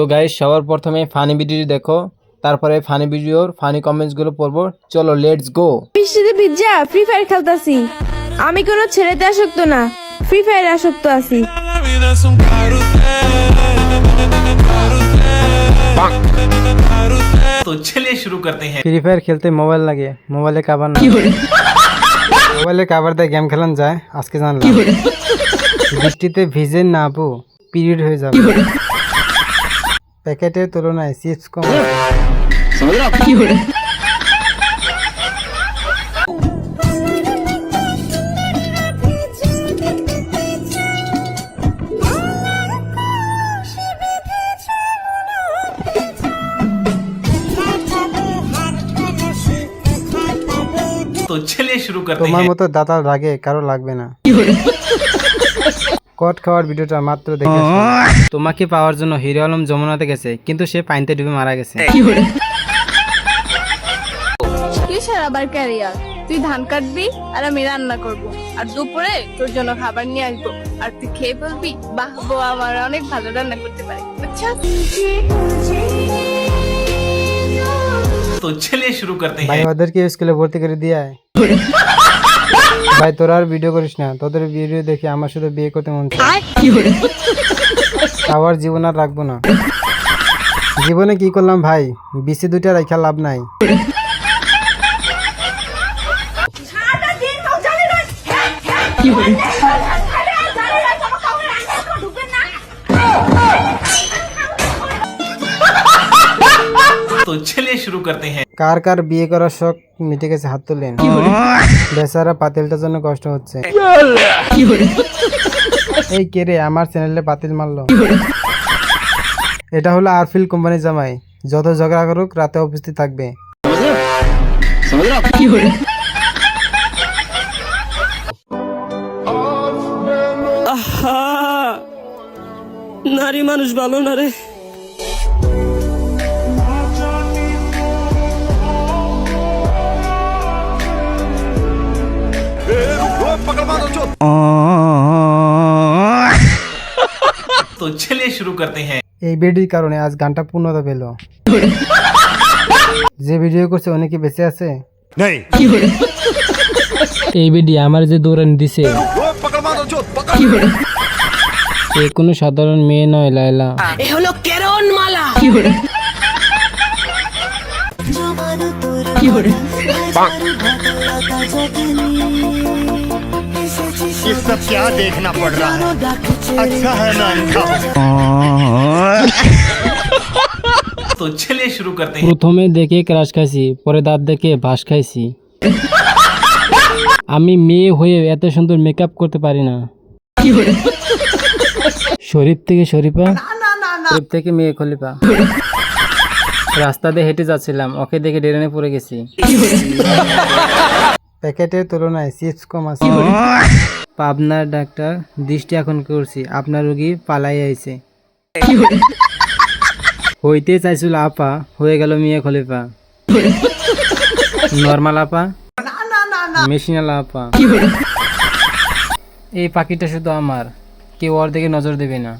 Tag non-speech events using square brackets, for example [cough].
তো গাইজ সবার প্রথমে ফানি ভিডিও দেখো তারপরে ফানি ভিডিওর ফানি কমেন্টসগুলো পড়ব। চলো লেটস গো বৃষ্টিতে ভিজা ফ্রি ফায়ার খেলতাছি। আমি কোনো ছেলেতে আসক্ত না ফ্রি ফায়ার আসক্ত আছি। তো চলিয়ে শুরু করতে হ্যাঁ। ফ্রি ফায়ার খেলতে মোবাইল লাগে মোবাইলে কাবার না। মোবাইলে কাবার দিয়ে গেম খেলান যায় আজকে জানলাম। বৃষ্টিতে ভিজে না আপু পিরিয়ড হয়ে যাবে। প্যাকেটের তুলনায় চিপস কম। তো চলে শুরু করতে তোমার মতো দাতার রাগে কারও লাগবে না। কট খাওয়ার ভিডিওটা মাত্র দেখে [laughs] তোমাকে পাওয়ার জন্য হিরো আলম যমুনাতে গেছে কিন্তু সে পানিতে ডুবে মারা গেছে। [laughs] কিসের আবার ক্যারিয়ার তুই ধান কাটবি আর আমি রান্না করব। আর দুপুরে তোর জন্য খাবার নিয়ে আসব। আর তুই খেয়ে ফেলবি? বাহ আমার অনেক ভালো রান্না করতে পারে। তো চলে শুরু করতে ভাই হ্যাঁ। ওদেরকে স্কুলে ভর্তি করে দিয়ে [laughs] ভাই তোরা আর ভিডিও করিস না। তোদের ভিডিও দেখে আমার শুধু বিয়ে করতে মন আবার জীবন আর রাখব না। জীবনে কি করলাম ভাই? বিসি দুইটা রাখা লাভ নাই। तो चलिए शुरू करते हैं কার কার বিয়ে করার শখ মিটে গেছে হাত তুলেন বেচারা পাতিলটার জন্য কষ্ট হচ্ছে এই কে রে আমার চ্যানেলে পাতিল মারলো এটা হলো আরফিল কোম্পানির জামাই যত ঝগড়া করুক রাতে উপস্থিত থাকবে নারী মানুষ ভালো না রে তো চলিয়ে শুরু করতে হ্যাঁ এই ভিডিওর কারণে আজ গানটা পূর্ণতা পেল যে ভিডিও করছে অনেকে বেঁচে আছে এই ভিডিও আমার যে দৌড়ান দিছে এ কোনো সাধারণ মেয়ে নয় লাইলা এ হলো কেরন মালা কি হরে ये सब क्या देखना पड़ रहा है अच्छा है मैं अंधा हूँ तो चलिए शुरू करते हैं প্রথমে দেখে ক্রাশ খাইছি পরে দাঁত দেখে ভাস খাইছি আমি মেয়ে হয়ে এত সুন্দর মেকআপ করতে পারি না শরীফ থেকে শরীফা শরীফ থেকে মেয়ে খলিফা রাস্তা দিয়ে হেঁটে যাচ্ছিলাম ওকে দেখে ডেরেনে পড়ে গেছি প্যাকেটের তুলনায় চিপস কম আছে পাবনার ডাক্তার দৃষ্টি এখন করছি। আপনার রোগী পালাই আইছে। হইতে চাইছিল আপা, হয়ে গেল মিয়া খলিফা। নর্মাল আপা, মেশিনাল আপা। এই পাখিটা শুধু আমার, কেউ ওর দিকে নজর দেবে না।